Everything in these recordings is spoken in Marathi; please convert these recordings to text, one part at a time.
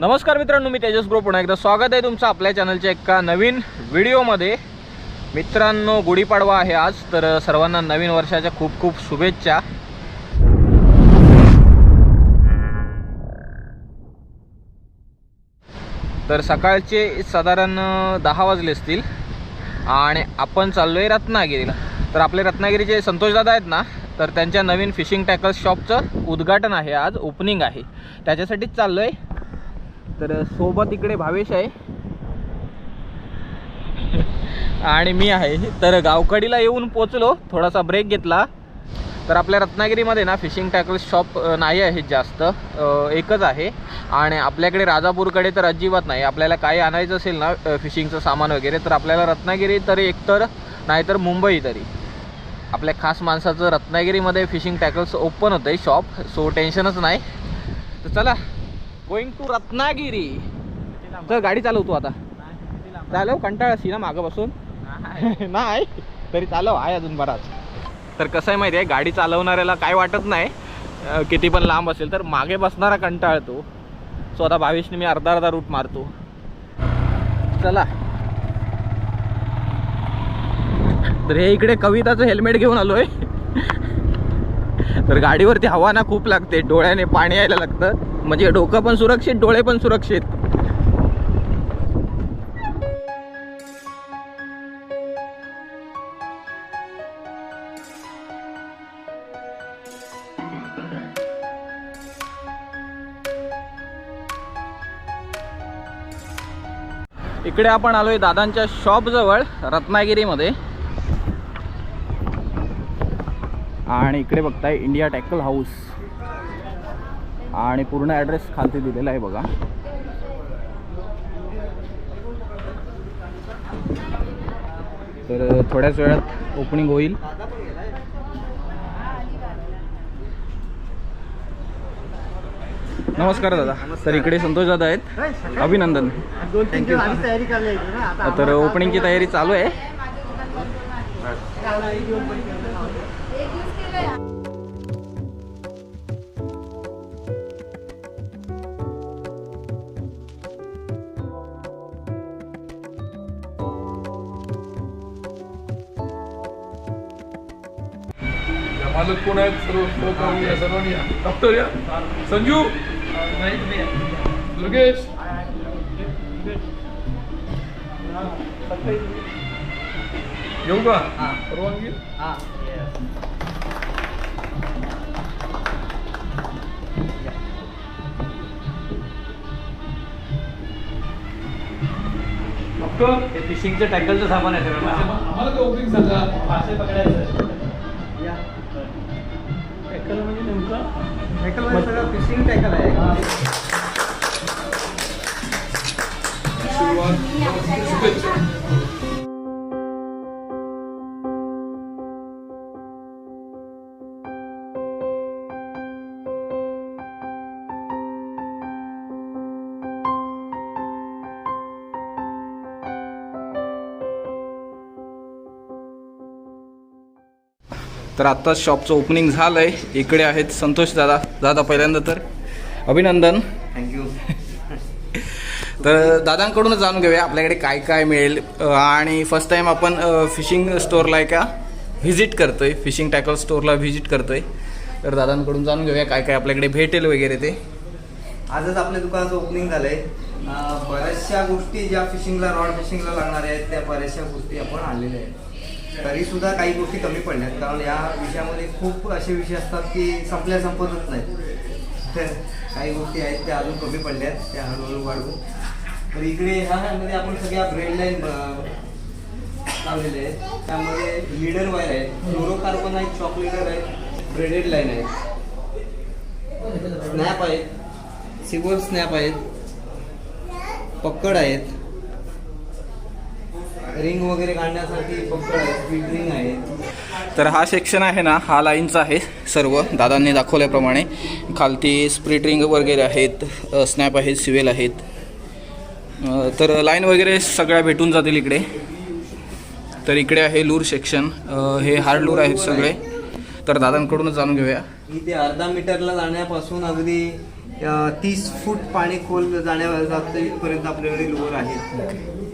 नमस्कार मित्रांनो मी तेजस ग्रो पुन्हा एकदा स्वागत आहे तुमचं आपल्या चॅनलच्या एका नवीन व्हिडिओमध्ये मित्रांनो गुढीपाडवा आहे आज तर सर्वांना नवीन वर्षाच्या खूप खूप शुभेच्छा. तर सकाळचे साधारण दहा वाजले असतील. आणि आपण चाललो आहे रत्नागिरीला. तर आपले रत्नागिरीचे संतोषदादा आहेत ना तर त्यांच्या नवीन फिशिंग टॅकल्स शॉपचं उद्घाटन आहे आज ओपनिंग आहे. त्याच्यासाठीच चाललो आहे तर सोबत इकडे भावेश आहे. आणि मी आहे. तर गावकडीला येऊन पोचलो. थोडासा ब्रेक घेतला. तर आपल्या रत्नागिरीमध्ये ना फिशिंग टॅकल शॉप नाही आहेत जास्त. एकच आहे. आणि आपल्याकडे राजापूरकडे तर अजिबात नाही. आपल्याला काही आणायचं असेल ना फिशिंगचं सामान वगैरे तर आपल्याला रत्नागिरी तरी एकतर नाहीतर मुंबई तरी. आपल्या खास माणसाचं रत्नागिरीमध्ये फिशिंग टॅकल्स ओपन होतं आहे शॉप सो टेन्शनच नाही. तर चला. Going to Ratnagiri. तर गाडी चालवतो आता. चालव कंटाळा ना मागं बसून. नाही. तरी चालव आहे अजून बराच. तर कसं आहे माहिती आहे गाडी चालवणाऱ्याला काय वाटत नाही. किती पण लांब असेल तर मागे बसणारा कंटाळतो सो आता भावेशने मी अर्धा अर्धा रूट मारतो. चला. तर हे इकडे कविताचं हेल्मेट घेऊन आलोय. तर गाडीवरती हवा ना खूप लागते डोळ्याने पाणी यायला लागतं. म्हणजे डोकं पण सुरक्षित डोळे पण सुरक्षित. इकडे आपण आलोय दादांच्या शॉप जवळ रत्नागिरीमध्ये. आणि इकडे बघताय इंडिया टॅकल हाऊस आणि पूर्ण ॲड्रेस खालती दिलेला आहे बघा. तर थोड्याच वेळात ओपनिंग होईल. नमस्कार दादा. तर इकडे संतोष दादा आहेत. अभिनंदन. तर ओपनिंगची तयारी चालू आहे. मालक कोण आहेत? सर्व या सर्वांनी या. डॉक्टर या. संजू. दुर्गेश. येऊ का परवानगी. डॉक्टर. ते फिशिंगचं टॅकलचं सामान आहे सगळं. आम्हाला ते ओपनिंग सांगा? टॅकल म्हणजे नेमकं टॅकल म्हणजे सगळं फिशिंग टॅकल आहे. सुरुवात शुभेच्छा तर आत्ताच शॉपचं ओपनिंग झालं आहे इकडे आहेत संतोष दादा. दादा पहिल्यांदा तर अभिनंदन. थँक्यू तर दादांकडूनच जाणून घेऊया आपल्याकडे काय काय मिळेल. आणि फर्स्ट टाईम आपण फिशिंग स्टोअरला एका व्हिजिट करतोय. फिशिंग टॅकल स्टोअरला व्हिजिट करतोय. तर दादांकडून जाणून घेऊया काय काय आपल्याकडे भेटेल वगैरे ते. आजच आपल्या दुकानाचं ओपनिंग झालंय. अं, बऱ्याचशा गोष्टी ज्या फिशिंगला रॉड फिशिंगला लागणार आहेत त्या बऱ्याचशा गोष्टी आपण आणलेल्या आहेत. तरी सुद्धा काही गोष्टी कमी पडल्यात. कारण या विषयामध्ये खूप असे विषय असतात की संपल्या संपतच नाहीत. तर काही गोष्टी आहेत त्या अजून कमी पडल्यात त्या हळूहळू वाढवू. तर इकडे ह्यामध्ये आपण सगळ्या ब्रेड लाईन लावलेले आहेत. त्यामध्ये लीडर वायर आहे. फ्लोरोकार्बन आहे चॉक लीडर आहे ब्रेडेड लाईन आहे. स्नॅप आहेत सिल्वर स्नॅप आहेत पक्कड आहेत. रिंग वगैरे काढण्यासाठी आहेत स्पीड रिंग आहेत तर हा सेक्शन आहे ना हा लाईनचा आहे सर्व. दादांनी दाखवल्याप्रमाणे. खालती स्प्रिट रिंग वगैरे आहेत स्नॅप आहेत सिवेल आहेत. तर लाईन वगैरे सगळ्या भेटून जातील इकडे. तर इकडे आहे लूर सेक्शन हे हार्ड लूर आहेत सगळे. तर दादांकडूनच जाणून घेऊया. इथे अर्धा मीटरला जाण्यापासून अगदी तीस फूट पाणी खोल जाण्या जातीपर्यंत आपल्याकडे लोअर आहेत.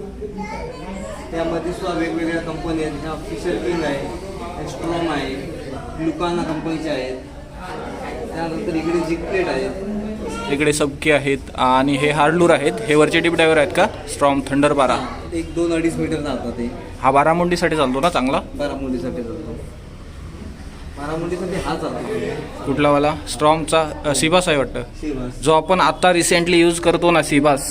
त्यामध्ये सुद्धा वेगवेगळ्या कंपनी आहेत. ह्या फिशर किंग आहे स्ट्रॉम आहे लुकाना कंपनीचे आहेत. त्यानंतर इकडे जिकलेट आहेत. इकडे सबके आहेत आणि हे हार्डलूर आहेत. हे वरचे डीप डायव्हर आहेत का? स्ट्रॉंग थंडर बारा एक दोन अडीच मीटर जातात ते. हा बारामुंडीसाठी चालतो ना चांगला? बारामुंडीसाठी चालतो. कुठला वाला स्ट्रॉंगचा सिबास आहे वाटतं. जो आपण आता रिसेंटली यूज करतो ना सिबास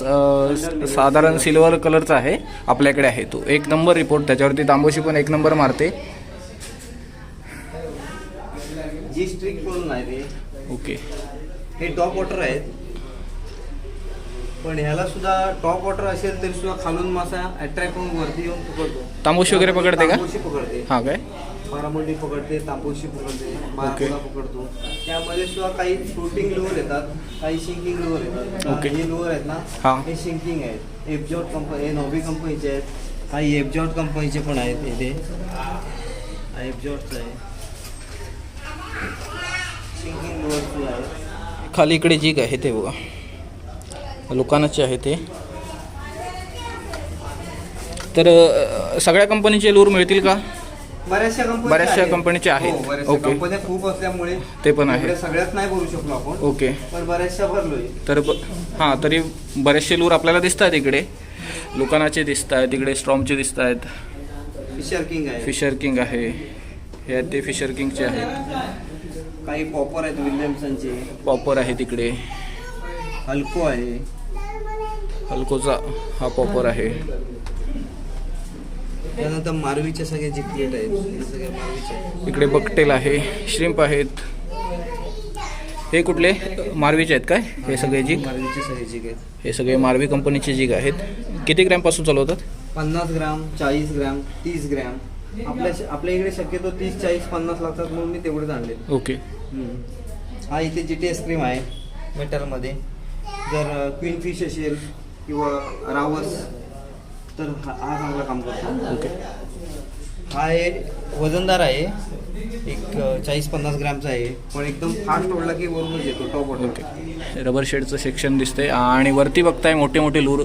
साधारण सिल्वर कलरचा आहे आपल्याकडे आहे तो. एक नंबर रिपोर्ट त्याच्यावरती तांबोशी पण एक नंबर मारते. आहे ओके. हे टॉप वॉटर आहेत. पण ह्याला सुद्धा टॉप वॉटर असेल तरी सुद्धा खालून मासा अट्रॅक्ट होऊन वरती येऊन पकडतो तांबोशी वगैरे पकडते का? पकडते. हा काय? बारामुंडी पकडते तांबोशी पकडते बारामुला पकडतो. त्यामध्ये सुद्धा काही फ्लोटिंग लोअर येतात काही शिंकिंग लोअर येतात. हे लोअर आहेत हा. ना हे. शिंकिंग आहेत. एफजॉट कंपनी हे नोबी कंपनीचे आहेत. काही एफजॉट कंपनीचे पण आहेत इथे. एफजॉटचा आहे. शिंकिंग लोअर सुद्धा आहे खाली इकडे जिग आहे ते बघा. लोकांचे आहे ते. तर सगळ्या कंपनीचे लूर मिळतील का? बऱ्याचशा कंपनी बऱ्याचशा कंपनीचे आहेत. ओके. कंपन्या खूप असल्यामुळे ते पण आहे. सगळ्यात नाही भरू शकलो आपण. ओके पण बऱ्याचशा भरलोय. तर हां तरी बरेचसे लूर आपल्याला दिसत आहेत इकडे. लोकांचे दिसत आहेत इकडे स्ट्रॉमचे दिसत आहेत फिशर किंग आहे. फिशर किंग आहे. हे ते फिशर किंगचे आहेत. काही पॉपर आहेत विल्यमसनचे पॉपर आहे तिकडे हल्को आहे. हलकोचा हा पॉपर आहे. त्यानंतर मारवीचे सगळे जिंकलेट आहेत हे सगळे मारवीचे इकडे बकटेल आहे श्रिम्प आहेत. हे कुठले? मारवीचे आहेत काय? हे सगळे जिग? मारवीचे सगळे जिग आहेत. हे सगळे मारवी कंपनीचे जिग आहेत. किती ग्रॅमपासून चालवतात पन्नास ग्राम चाळीस ग्राम तीस ग्राम. आपल्या आपल्या इकडे शक्यतो तीस चाळीस पन्नास लागतात म्हणून मी तेवढेच आणले. ओके. हा इथे जी टी एस क्रीम आहे मेटलमध्ये जर क्वीन फिश असेल किंवा रावस तर हा हा चांगला काम करतो. ओके हा एक वजनदार आहे. एक चाळीस पन्नास ग्रॅमचा आहे. पण एकदम फास्ट ओढला की वरूनच येतो टॉप ओके ओके रबर शेडचं सेक्शन दिसतंय. आणि वरती बघताय मोठे मोठे लूर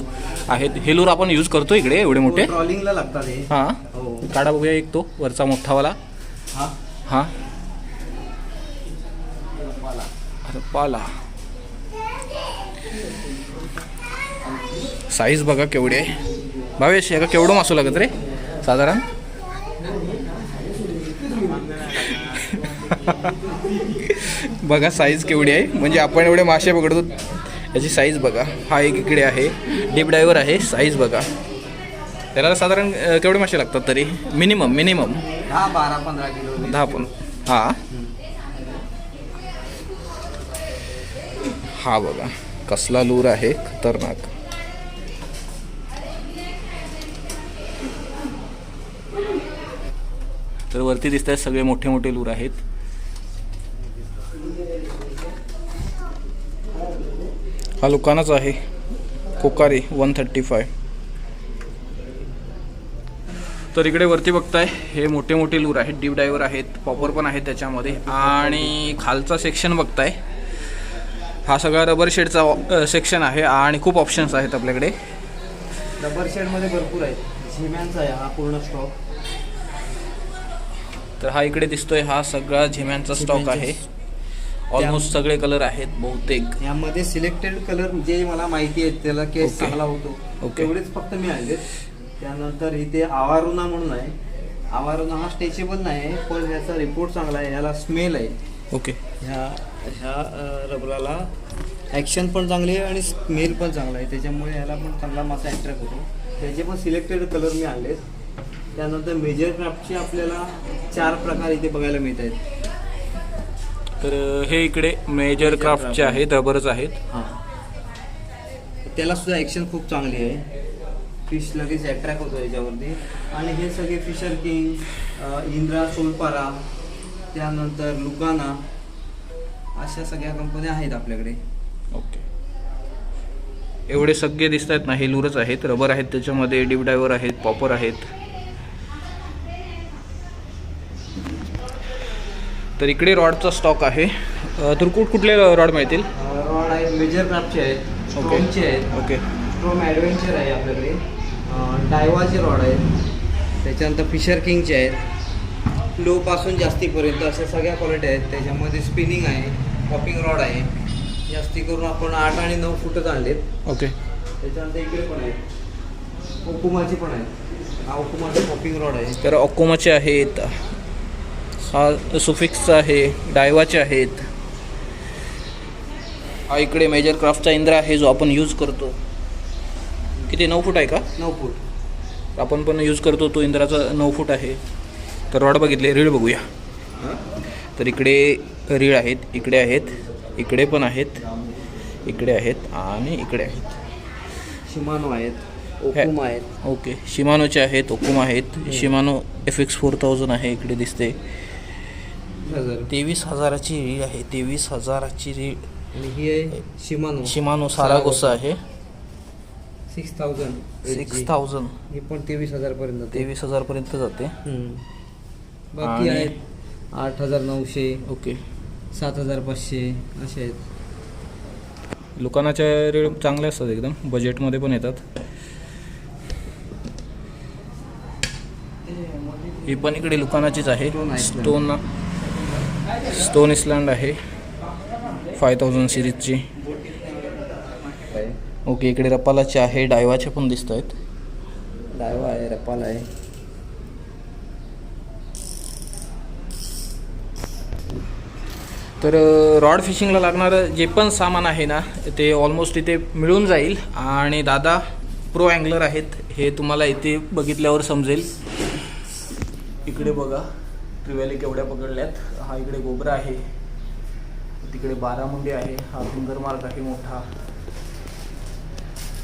आहेत. हे लूर आपण यूज करतो इकडे एवढे मोठे? ट्रॉलिंगला लागतात हे. हां. हो. काढा बघूया एक तो वरचा मोठावाला. हा. हां. पाला साईज बघा केवढी आहे. भावेश का केवढं मासू लागत रे? साधारण? बघा साईज केवढी आहे. म्हणजे आपण एवढे मासे पकडतो याची साईज बघा. हा एक इकडे आहे. डीप डायव्हर आहे साईज बघा. त्याला साधारण केवढे मासे लागतात तरी? मिनिमम मिनिमम दहा बारा पंधरा किलो दहा पण. हा. हा बघा. कसला लूर आहे खतरनाक. तर वरती दिसत आहेत सगळे मोठे मोठे लूर आहेत. हा लोकांनाच आहे. कोकारी वन थर्टी फाय तर इकडे वरती बघताय हे मोठे मोठे लूर आहेत डीप डायव्हर आहेत पॉपर पण आहेत त्याच्यामध्ये. आणि खालचा सेक्शन बघताय हा सगळा रबर शेडचा सेक्शन आहे आणि खूप ऑप्शन्स आहेत आपल्याकडे. रबर शेडमध्ये भरपूर आहेत. झिम्यांचा आहे हा पूर्ण स्टॉक तर हा इकडे दिसतोय हा सगळा झिम्यांचा स्टॉक आहे. ऑलमोस्ट सगळे कलर आहेत बहुतेक. यामध्ये सिलेक्टेड कलर जे मला माहिती आहेत त्याला केस. चांगला होतो. तेवढेच फक्त मी आणले त्यानंतर इथे आवारुना म्हणून आहे. आवारुना हा स्ट्रेचेबल नाही पण याचा रिपोर्ट चांगला आहे. याला स्मेल आहे. ओके ह्या ह्या रबराला ॲक्शन पण चांगली आहे आणि स्मेल पण चांगला आहे. त्याच्यामुळे ह्याला पण चांगला मासा अट्रॅक्ट होतो त्याचे पण सिलेक्टेड कलर मी आणलेत. त्यानंतर मेजर क्राफ्टचे आपल्याला चार प्रकार इथे बघायला मिळत आहेत तर हे इकडे मेजर क्राफ्टचे आहेत रबरच आहेत. हां. त्याला सुद्धा ॲक्शन खूप चांगली आहे. फिश लगेच अट्रॅक्ट होतो याच्यावरती. आणि हे सगळे फिशर किंग इंद्रा सोलपारा त्यानंतर लुकाना अशा सगळ्या कंपन्या आहेत आपल्याकडे. ओके. एवढे सगळे दिसत आहेत ना हे लूरच आहेत. रबर आहेत त्याच्यामध्ये डीप डायव्हर आहेत पॉपर आहेत. तर इकडे रॉडचा स्टॉक आहे. तर कुठ कुठले रॉड मिळतील? रॉड आहे मेजर क्राफ्टचे आहेत ओके. स्ट्रोमचे आहेत. ओके. स्ट्रोम ॲडव्हेंचर आहे आपल्याकडे. डायवाचे रॉड आहेत. त्याच्यानंतर फिशर किंगचे आहेत. लोपासून जास्तीपर्यंत अशा सगळ्या क्वालिटी आहेत. त्याच्यामध्ये स्पिनिंग आहे पॉपिंग रॉड आहे. जास्ती करून आपण आठ आणि नऊ फुटच आणलेत. ओके. त्याच्यानंतर इकडे पण आहे ओकुमाची पण आहे हा ओकुमाचा पॉपिंग रॉड आहे. तर ऑकोमाचे आहेत. हा सुफिक्सचा आहे डायवाचे आहेत. हा इकडे मेजर क्राफ्टचा इंद्र आहे जो आपण यूज करतो. किती नऊ फूट आहे का? नऊ फूट. आपण पण यूज करतो तो इंद्राचा नऊ फूट आहे. तर रॉड बघितले रीळ बघूया. तर इकडे रीळ आहेत इकडे आहेत इकडे पण आहेत इकडे आहेत आणि इकडे आहेत. शिमानो आहेत ओकुमा आहेत. ओके शिमानोचे आहेत ओकुम आहेत. Shimano F X four thousand आहे इकडे दिसते. तेवीस हजाराची रीळ आहे. तेवीस हजाराची रीळ आणि ही आहे शिमानो. शिमानो सारागोसा आहे. सिक्स थाउजंड सिक्स थाउजंड ही पण तेवीस हजार पर्यंत जाते. तेवीस हजारपर्यंत जाते. बाकी आणि- आहेत आठ हजार नऊशे. ओके. सात हजार पाचशे. असे आहेत. दुकानाच्या रीळ चांगले असतात एकदम. बजेटमध्ये पण येतात. ही पण इकडे दुकानाचीच आहे. Island. स्टोन स्टोन इस्लँड आहे फाय थाउजंड सिरीजची ओके इकडे रपालाचे आहे. डायवाचे पण दिसत आहेत डायवा आहे रपाल आहे. तर रॉड फिशिंगला लागणारं जे पण सामान आहे ना ते ऑलमोस्ट इथे मिळून जाईल. आणि दादा प्रो अँगलर आहेत. हे तुम्हाला इथे बघितल्यावर समजेल. इकडे बघा. ट्रिव्हॅली केवढ्या पकडल्यात. हा इकडे गोबरा आहे. तिकडे बारामुंडी आहे. हा फिंगर मार्क आहे मोठा.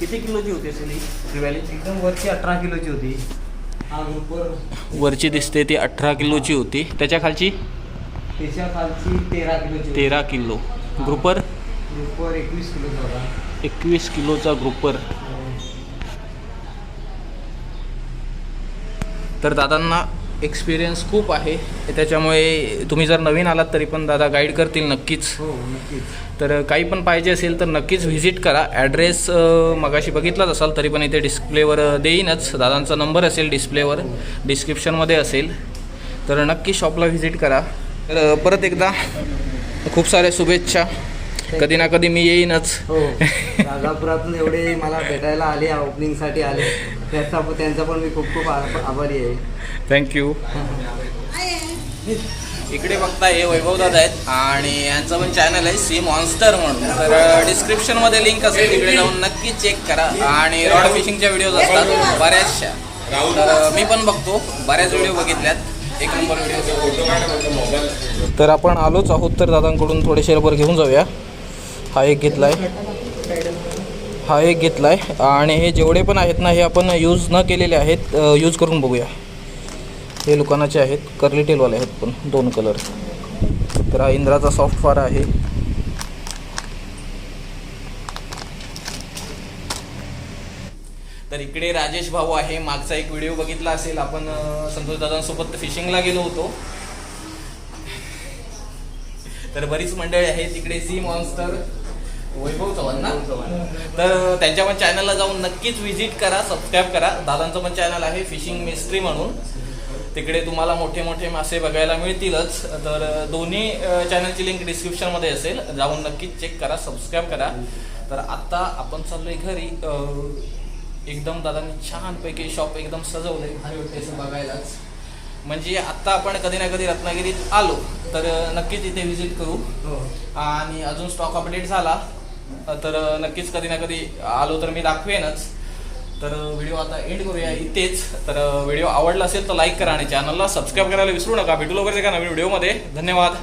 किती किलोची होती असेल ही ट्रिव्हॅली एकदम वरची अठरा किलोची होती. हा ग्रुपर वरची दिसते ती अठरा किलोची होती. त्याच्या खालची? त्याच्या खालची तेरा किलोची होती. तेरा किलो. ग्रुपर? ग्रुपर एकवीस किलोचा होता. एकवीस किलोचा ग्रुपर. तर दादांना एक्सपिरियन्स खूप आहे. त्याच्यामुळे तुम्ही जर नवीन आलात तरी पण दादा गाईड करतील नक्कीच. हो नक्कीच. तर काही पण पाहिजे असेल तर नक्कीच व्हिजिट करा. ॲड्रेस मगाशी बघितलाच असाल तरी पण इथे डिस्प्लेवर देईनच. दादांचा नंबर असेल डिस्प्लेवर डिस्क्रिप्शनमध्ये असेल. तर नक्की शॉपला व्हिजिट करा. तर परत एकदा खूप साऱ्या शुभेच्छा. कधी ना कधी मी येईनच. हो राजापुरातून एवढे मला भेटायला आले ओपनिंगसाठी आले. त्याचा त्यांचा पण मी खूप खूप आभारी आहे. थँक्यू इकडे बघता हे वैभव दादा आहेत. आणि यांचं पण चॅनल आहे सी मॉन्स्टर म्हणून. तर डिस्क्रिप्शनमध्ये लिंक असेल तिकडे जाऊन नक्की चेक करा. आणि रॉड फिशिंगच्या व्हिडिओज असतात बऱ्याचशा. तर मी पण बघतो. बऱ्याच व्हिडिओ बघितल्यात. एक नंबर व्हिडिओ तर आपण आलोच आहोत तर दादांकडून थोडेसे रबर घेऊन जाऊया. हा एक घेतला आहे हा एक घेतला आहे आणि हे जेवढे पण आहेत ना हे आपण यूज न केलेले आहेत यूज करून बघूया. हे दुकानाचे आहेत. कर्ली टेलवाले आहेत पण दोन कलर तर हा इंद्राचा सॉफ्ट फार आहे. तर इकडे राजेश भाऊ आहे. मागचा एक व्हिडिओ बघितला असेल. आपण संतोषदादांसोबत संतोष दादांसोबत फिशिंगला गेलो होतो. तर बरीच मंडळी आहेत. तिकडे सी मॉन्स्टर वैभव चव्हाण ना? तर त्यांच्या पण चॅनलला जाऊन नक्कीच व्हिजिट करा सबस्क्राईब करा. दादांचं पण चॅनल आहे फिशिंग मिस्ट्री म्हणून. तिकडे तुम्हाला मोठे मोठे मासे बघायला मिळतीलच. तर दोन्ही चॅनलची लिंक डिस्क्रिप्शनमध्ये असेल. जाऊन नक्कीच चेक करा सबस्क्राईब करा. तर आता आपण चाललोय घरी. एकदम दादांनी छानपैकी शॉप एकदम सजवलंय. भारी वाटते असं बघायलाच. म्हणजे आत्ता आपण कधी ना कधी रत्नागिरीत आलो तर नक्कीच इथे व्हिजिट करू. हो. आणि अजून स्टॉक अपडेट झाला. तर नक्कीच कधी ना कधी आलो तर मी दाखवेनच. तर व्हिडिओ आता एंड करूया इथेच. तर व्हिडिओ आवडला असेल तर लाईक करा आणि चॅनलला सबस्क्राईब करायला विसरू नका. भेटू लवकरच एका नवीन व्हिडिओमध्ये. धन्यवाद.